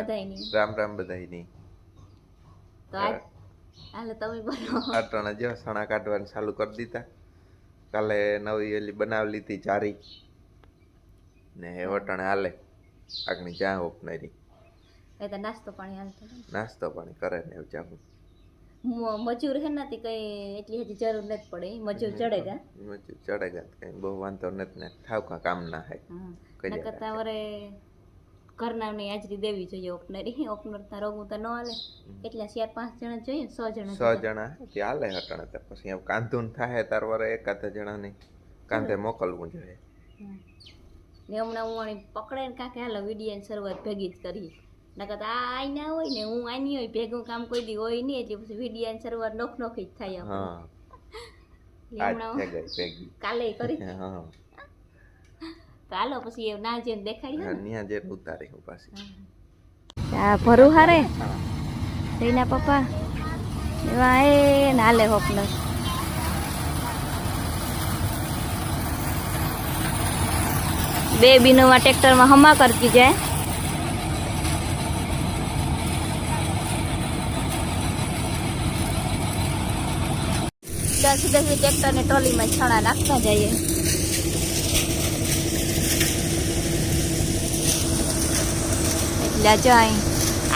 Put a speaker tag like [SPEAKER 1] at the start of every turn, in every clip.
[SPEAKER 1] બધાયની.
[SPEAKER 2] રામ રામ બધાયની.
[SPEAKER 1] તો આજ હાલો તમે બોલો.
[SPEAKER 2] અટાણા જો સણા કાઢવાનું ચાલુ કરી દીધા. કાલે નવી એલી બનાવી લીધી ચારી ને વટાણે હાલે. આગની ચા ઓપનારી
[SPEAKER 1] એ તો નાસ્તો પાણી હાલતો
[SPEAKER 2] નાસ્તો પાણી કરે ને એવું ચાહું
[SPEAKER 1] મજૂર હે ને તે કઈ એટલી હજી જરૂર નથી પડે. મજૂર ચડેગા
[SPEAKER 2] મજૂર ચડેગા ગા કઈ બહુ વાંધો નથી ને. ઠાવકા કામ ના હે.
[SPEAKER 1] કઈ
[SPEAKER 2] કરી
[SPEAKER 1] કરતા વરે ઘરનારની હાજરી દેવી જોઈએ ઓપનરી. ઓપનર ના રોગું તો ન હાલે. એટલા ચાર પાંચ જણા જોઈએ સો જણા
[SPEAKER 2] સો જણા હાલે હટાણે તો. પછી એમ કાંધું થાય તાર વરે એકાદ જણાની કાંધે મોકલવું જોઈએ.
[SPEAKER 1] ને હમણાં હું પકડે ને કાંકે હાલો વિડીયાની શરૂઆત ભેગી જ કરી નકર આ આઈ હોય ને હું આની હોય ભેગું કામ કોઈ દી હોય નહીં એટલે પછી વિડીયાની શરૂઆત નોખ નોખી જ થાય
[SPEAKER 2] હા.
[SPEAKER 1] એટલે કાલે કરી.
[SPEAKER 2] હા.
[SPEAKER 1] તો હાલો પછી એ ના જેમ દેખાડી
[SPEAKER 2] હા ન્યા જે ઉતારે હું પાછી.
[SPEAKER 1] આ ભરું હારે? તેના પપ્પા? એવા એ નાલે હોપનર બે બીનોમાં ટ્રેક્ટરમાં હમા કરતી જાય. દસ દસ ટ્રેક્ટરને ટ્રોલીમાં છણા નાખતા જઈએ. એટલે જાય.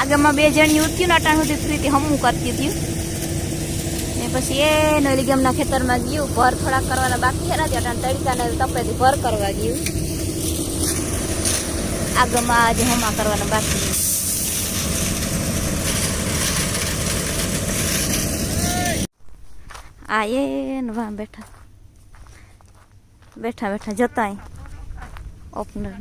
[SPEAKER 1] આગળમાં બે જણી ઉઠ્યું ને અટાણ સુધી પ્રીતિ હમું કરતી હતી. ને પછી એ નલી ગામના ખેતરમાં ગયું, ભર થોડાક કરવાના બાકી હતા ત્યાં અટાણ તડકાને તપેથી ભર કરવા ગયું. આગળમાં આજે હમા કરવાના બાકી આ એ વાહ, બેઠા. બેઠા બેઠા જતાય. ઓપનર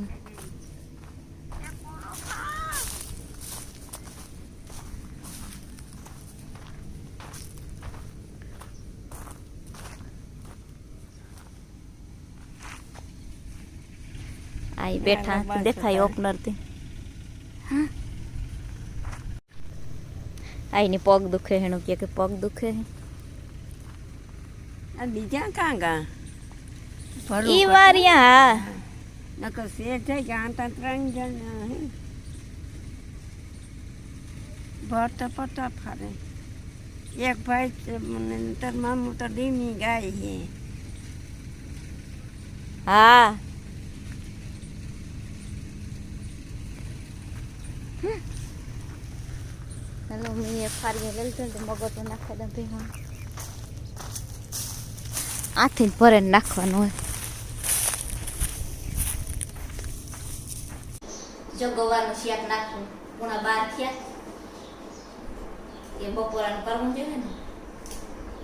[SPEAKER 1] આઈ બેઠા દેખાય ઓપનરથી આઈની પગ દુખે હેનું કે કે પગ દુખે હે
[SPEAKER 3] આ બીજા કાં ગા
[SPEAKER 1] ઈ વારિયા હા
[SPEAKER 3] નકર શેઠ થઈ ગયા આ તો ત્રણ જણ હે ભર તો પતા ફરે એક ભાઈ છે મને તાર મામું તો ધીમી ગાય છે
[SPEAKER 1] હા ફારીએ લઈ લીધો ને તો મગજ તો નાખવા દઉં ભેગું આથી ભરે નાખવાનું હોય જો ગવાનું શાક નાખવું પૂણા બાર થયા એ બપોરાનું કરવું જોઈએ ને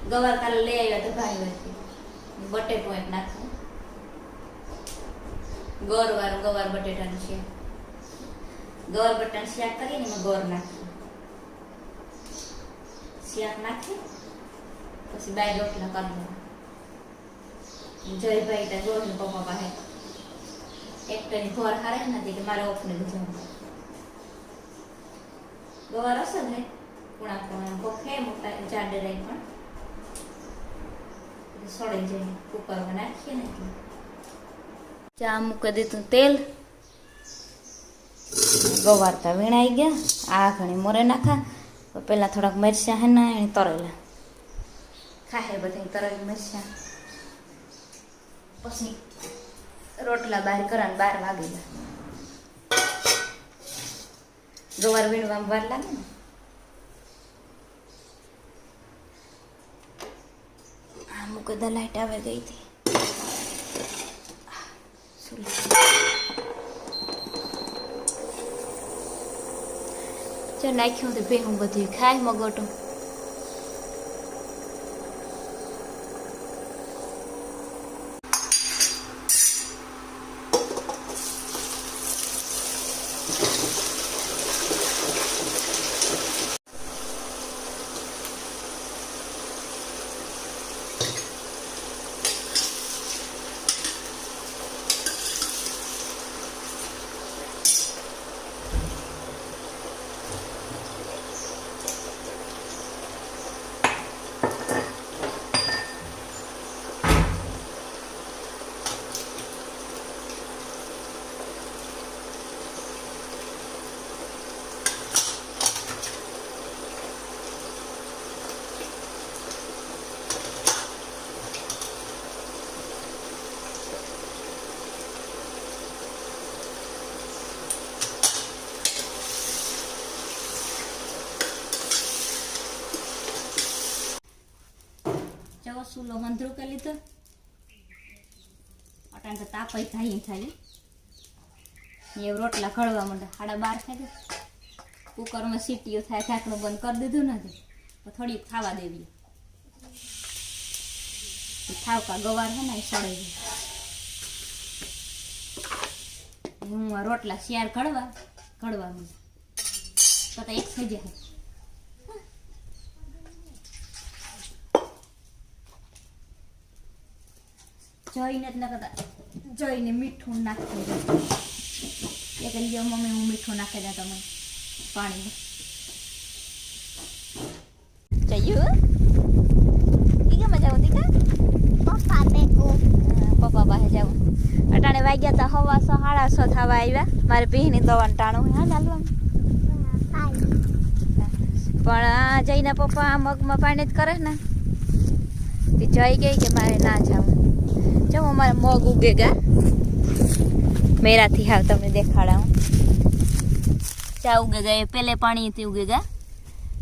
[SPEAKER 1] ગવાર કાલે લઈ આવ્યા તો ભાઈ વાથી બટેટું એક નાખવું ગોર વાળું ગવાર બટેટાનું શાક ગવાર બટન શાક કરીને મેં ગોર નાખીએ શાક નાખી, પછી બાય રોટલા કરવું જયભાઈ ત્યાં ગોર ને પપ્પા પાસે એક ટની ઘર હારે નથી કે મારે ઓફને જવું. ગવાર હશે ને, પૂણા કુણા ભોખે મોટા, જાડે રહી પણ. સળી જાય કુકરમાં નાખીએ ને ચા મૂકી દીધું તેલ. ગવારતા વીણાઈ ગયા. આ ઘણી મોરે નાખા. તો પહેલાં થોડાક મરચાં હે ને એને તરેલા. ખાહે બધા તરેલી મરચાં. પછી રોટલા બહાર કરા બાર વાગેલા ગવાર વીણવામાં વાર લાગે ને? આ મૂકે લાઇટ લાઈટ આવે ગઈ હતી. જો નાખ્યું તો ભેહું બધું ખાય મગોટું સુલો હંધરું કરી લીધો. અટાણ તો તાપાઈ થાય. થાય એ રોટલા ખળવા માંડે સાડા બાર થાય કુકરમાં સીટીઓ થાય, ઢાંકણું બંધ કરી દીધું નથી તો થોડીક ખાવા દેવી. થાવકા ગવાર હે ને સળે હું રોટલા શિયાર કડવા કડવા માંડે તો એક થઈ જાય જઈને જ ન કરતા જઈને મીઠું નાખી દે. એક લીધો મમ્મી હું મીઠું નાખી દે તમે પાણી જયું ઈ મજા જાવ દીકા
[SPEAKER 3] પપ્પા બેકું
[SPEAKER 1] પપ્પા પાસે જાવ અટાણે વાગ્યા તા હવા સો સાડા સો થવા આવ્યા મારે પીહની દવાનું ટાણું હા ચાલવાનું પણ આ જઈને પપ્પા આ મગમાં પાણી જ કરે ને. તે જઈ ગઈ કે મારે ના જાવું. જો અમારે મગ ઉગેગા મેરાથી હાવ તમને દેખાડાવું ચા ઉગેગા એ પેલે પાણીથી ઉગેગા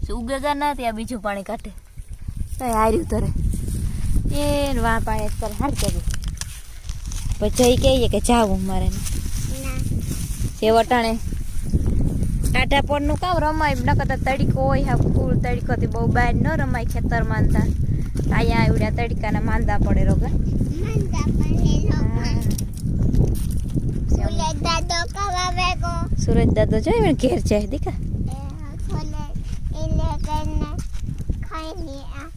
[SPEAKER 1] શું ઉગેગા ના ત્યાં બીજું પાણી કાઢે તો હાર્યું તરે એ વાં પાણી જ કરે હાર કર્યું પછી જઈ કહીએ કે જાવું મારે જે વટાણે ટાટા પડનું કામ રમાય ન કરતા તડીકો હોય હા ફૂલ તડીકોથી બહુ બહાર ન રમાય ખેતર માંદા અહીંયા આવડ્યા તડકાના માંદા પડે રોગા
[SPEAKER 3] દાદો કવા બેકો
[SPEAKER 1] સુરજ દાદો જો એમ ઘેર જાય દીકા.
[SPEAKER 3] છોલે એને કરીને ખાઈ ની આ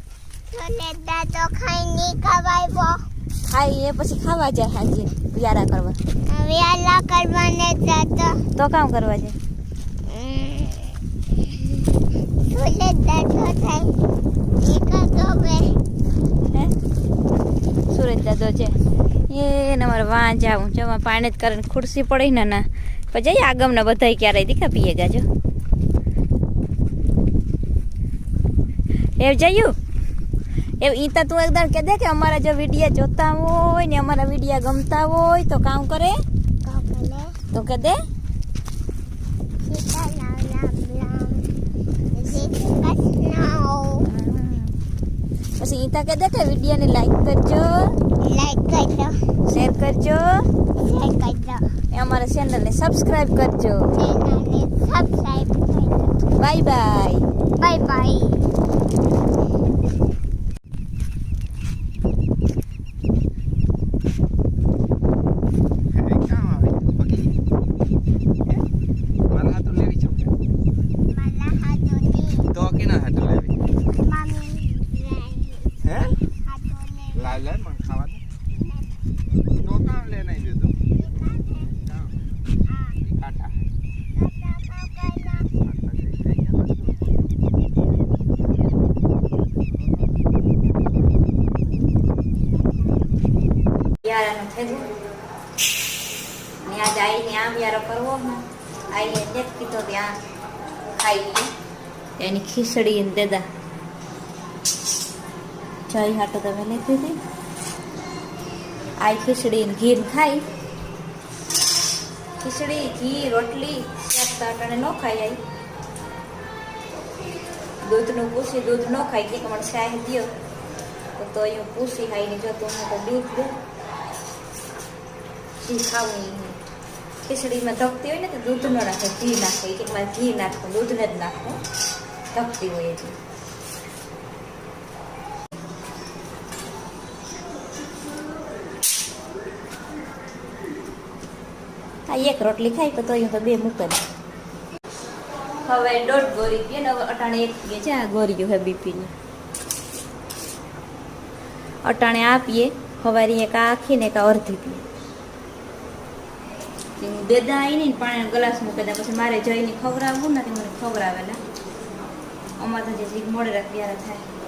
[SPEAKER 3] છોલે દાદો ખાઈ ની ખવાય
[SPEAKER 1] ખાઈ એ પછી ખાવા જાય હાંજે યારા કરવા.
[SPEAKER 3] હવે આલા કરવાને દાદો
[SPEAKER 1] તો કામ કરવા જાય.
[SPEAKER 3] છોલે દાદો થાય. એકાદો બે.
[SPEAKER 1] હે સુરજ દાદો છે એ ને અમારે વાં જાવું જો પાણી જ કરીને ખુરશી પડી ને પછી આગમના બધા ક્યારે દીખા પીએ ગાજો એ જયું એ ઈ તો એકદમ કે દે કે અમારા જો વિડીયા જોતા હોય ને, અમારા વિડીયા ગમતા હોય તો કામ કરે? તો કે દે?
[SPEAKER 3] Thank લાવ
[SPEAKER 1] પછી ઈતા તો કે દે કે વિડીયોને લાઈક કરજો.
[SPEAKER 3] લાઈક કરજો.
[SPEAKER 1] શેર કરજો.
[SPEAKER 3] શેર કરજો.
[SPEAKER 1] એ અમારા ચેનલને સબસ્ક્રાઇબ કરજો.
[SPEAKER 3] ચેનલને સબસ્ક્રાઇબ કરજો.
[SPEAKER 1] બાય બાય
[SPEAKER 3] બાય બાય
[SPEAKER 2] કામ આવે પગી મારા હાથું લેવી છે
[SPEAKER 3] માલા હાથોની
[SPEAKER 2] તો કેના હાથું લેવી
[SPEAKER 3] મમ્મી
[SPEAKER 2] હે લાવ લાવ મને ખાવા દે કામ લે નહીં દેતો કામ ઈ કાંઠા કાંઠા જઈ જઈ ગયા.
[SPEAKER 1] યારાનું થેગું ને આજ આઈને આમ યારો કરવો ને આઈને દેખ કીધો ત્યાં ખાઈ એની ખીચડી દેદા. જય હાટો તમે લેતી હતી. આ ખીચડી ઘી ખાય ખીચડી, ઘી, રોટલી તાટાને ન ખાઈ આઈ. દૂધનું પૂછી, દૂધ ન ખાઈ. કે મને શાહ દ્યો. તો તો અહીંયા પૂછી ખાઈને જો તો હું તો દૂધ દઉં. ઘી ખાવું ખીચડીમાં ધકતી હોય ને તો દૂધ ન નાખે ઘી નાખે. કે મારે ઘી નાખવું દૂધને જ નાખવું ધકતી હોય એટલે. આ એક રોટલી ખાઈ તો અહીંયા તો બે મૂકે. હવે દોઢ ગોરી પીએ ને હવે અટાણે એક પીએ. છે આ ગોરીઓ હે બીપીની. અટાણે આ પીએ સવારે એક આખી ને એક અડધી પીએ. હું દેદા આવીને પાણી ગ્લાસ મૂકી દે પછી મારે જઈને ખવડાવવું ને મને ખવડાવેલા. અમારે તો જે મોડે રાખ ત્યારે થાય.